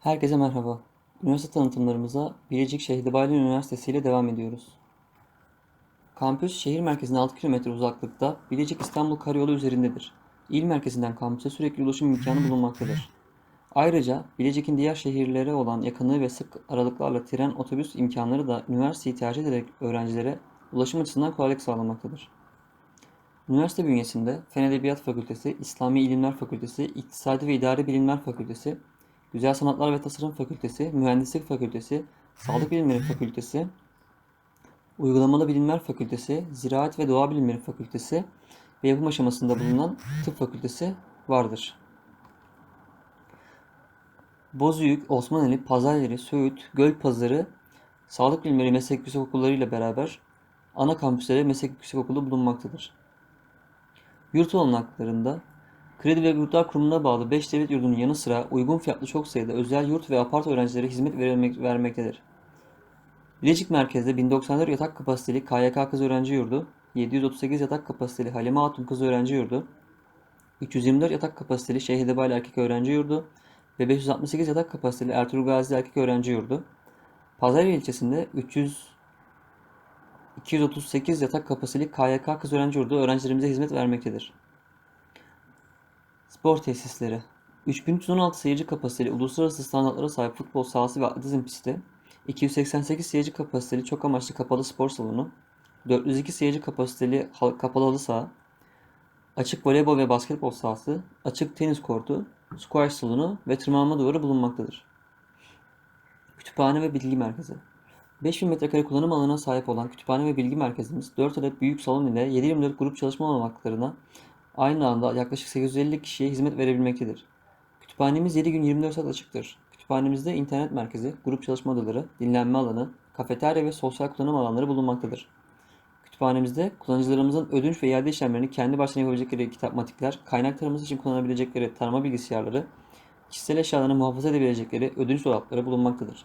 Herkese merhaba. Üniversite tanıtımlarımıza Bilecik Şehit Bayram Üniversitesi ile devam ediyoruz. Kampüs şehir merkezine 6 km uzaklıkta Bilecik İstanbul Karayolu üzerindedir. İl merkezinden kampüse sürekli ulaşım imkanı bulunmaktadır. Ayrıca Bilecik'in diğer şehirlere olan yakınlığı ve sık aralıklarla tren, otobüs imkanları da üniversiteyi tercih ederek öğrencilere ulaşım açısından kolaylık sağlamaktadır. Üniversite bünyesinde Fen Edebiyat Fakültesi, İslami İlimler Fakültesi, İktisadi ve İdari Bilimler Fakültesi, Güzel Sanatlar ve Tasarım Fakültesi, Mühendislik Fakültesi, Sağlık Bilimleri Fakültesi, Uygulamalı Bilimler Fakültesi, Ziraat ve Doğa Bilimleri Fakültesi ve yapım aşamasında bulunan Tıp Fakültesi vardır. Bozüyük, Osmaneli, Pazaryeri, Söğüt, Gölpazarı, Sağlık Bilimleri Meslek Yüksek Okulları ile beraber ana kampüsleri meslek yüksek okulu bulunmaktadır. Yurt olanaklarında Kredi ve Yurtlar Kurumu'na bağlı 5 devlet yurdunun yanı sıra uygun fiyatlı çok sayıda özel yurt ve apart öğrencilere hizmet verilmek, vermektedir. Bilecik merkezde 1094 yatak kapasiteli KYK Kız Öğrenci Yurdu, 738 yatak kapasiteli Halime Hatun Kız Öğrenci Yurdu, 324 yatak kapasiteli Şeyh Edebali Erkek Öğrenci Yurdu ve 568 yatak kapasiteli Ertuğrul Gazi Erkek Öğrenci Yurdu, Pazarcık ilçesinde 300 238 yatak kapasiteli KYK Kız Öğrenci Yurdu öğrencilerimize hizmet vermektedir. Spor tesisleri 3316 seyirci kapasiteli uluslararası standartlara sahip futbol sahası ve atletizm pisti, 288 seyirci kapasiteli çok amaçlı kapalı spor salonu, 402 seyirci kapasiteli kapalı halı saha, açık voleybol ve basketbol sahası, açık tenis kortu, squash salonu ve tırmanma duvarı bulunmaktadır. Kütüphane ve Bilgi Merkezi 5000 metrekare kullanım alanına sahip olan kütüphane ve bilgi merkezimiz 4 adet büyük salon ile 7/24 grup çalışma olanaklarına aynı anda yaklaşık 850 kişiye hizmet verebilmektedir. Kütüphanemiz 7 gün 24 saat açıktır. Kütüphanemizde internet merkezi, grup çalışma odaları, dinlenme alanı, kafeterya ve sosyal kullanım alanları bulunmaktadır. Kütüphanemizde kullanıcılarımızın ödünç ve iade işlemlerini kendi başına yapabilecekleri kitapmatikler, kaynak taraması için kullanabilecekleri tarama bilgisayarları, kişisel eşyalarını muhafaza edebilecekleri ödünç dolapları bulunmaktadır.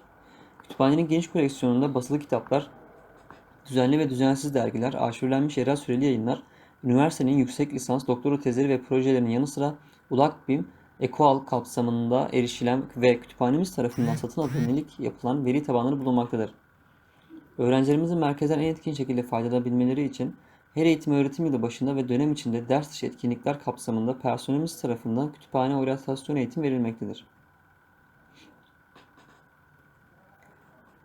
Kütüphanenin geniş koleksiyonunda basılı kitaplar, düzenli ve düzensiz dergiler, arşivlenmiş yerel süreli yayınlar, üniversitenin yüksek lisans, doktora tezleri ve projelerinin yanı sıra ULAKBİM, EKOAL kapsamında erişilen ve kütüphanemiz tarafından satın alınırlık yapılan veri tabanları bulunmaktadır. Öğrencilerimizin merkezden en etkin şekilde faydalanabilmeleri için her eğitim öğretim yılı başında ve dönem içinde ders dışı etkinlikler kapsamında personelimiz tarafından kütüphane oryantasyon eğitim verilmektedir.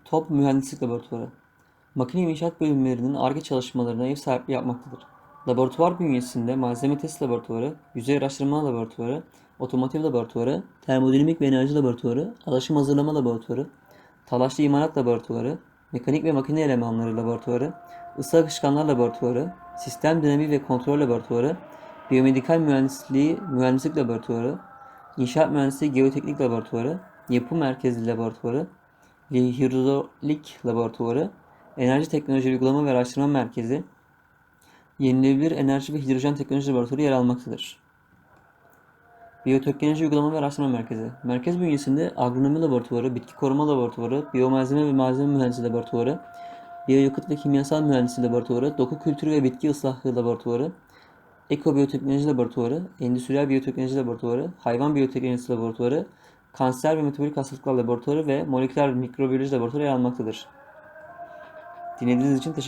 Top Mühendislik Laboratuvarı Makine İnşaat bölümlerinin ARGE çalışmalarına ev sahipliği yapmaktadır. Laboratuvar bünyesinde malzeme test laboratuvarı, yüzey araştırma laboratuvarı, otomotiv laboratuvarı, termodinamik ve enerji laboratuvarı, alaşım hazırlama laboratuvarı, talaşlı imalat laboratuvarı, mekanik ve makine elemanları laboratuvarı, ısı akışkanlar laboratuvarı, sistem dinamiği ve kontrol laboratuvarı, biyomedikal mühendisliği mühendislik laboratuvarı, inşaat mühendisliği geoteknik laboratuvarı, yapı merkezli laboratuvarı, hidrolik laboratuvarı, enerji teknoloji uygulama ve araştırma merkezi, yenilenebilir enerji ve hidrojen teknoloji laboratuvarı yer almaktadır. Biyoteknoloji Uygulama ve Araştırma Merkezi. Merkez bünyesinde agronomi laboratuvarı, bitki koruma laboratuvarı, biyomalzeme ve malzeme mühendisliği laboratuvarı, biyoyakıt ve kimyasal mühendisliği laboratuvarı, doku kültürü ve bitki ıslahı laboratuvarı, ekobiyoteknoloji laboratuvarı, endüstriyel biyoteknoloji laboratuvarı, hayvan biyoteknolojisi laboratuvarı, kanser ve metabolik hastalıklar laboratuvarı ve moleküler mikrobiyoloji laboratuvarı yer almaktadır. Dinlediğiniz için teşekkür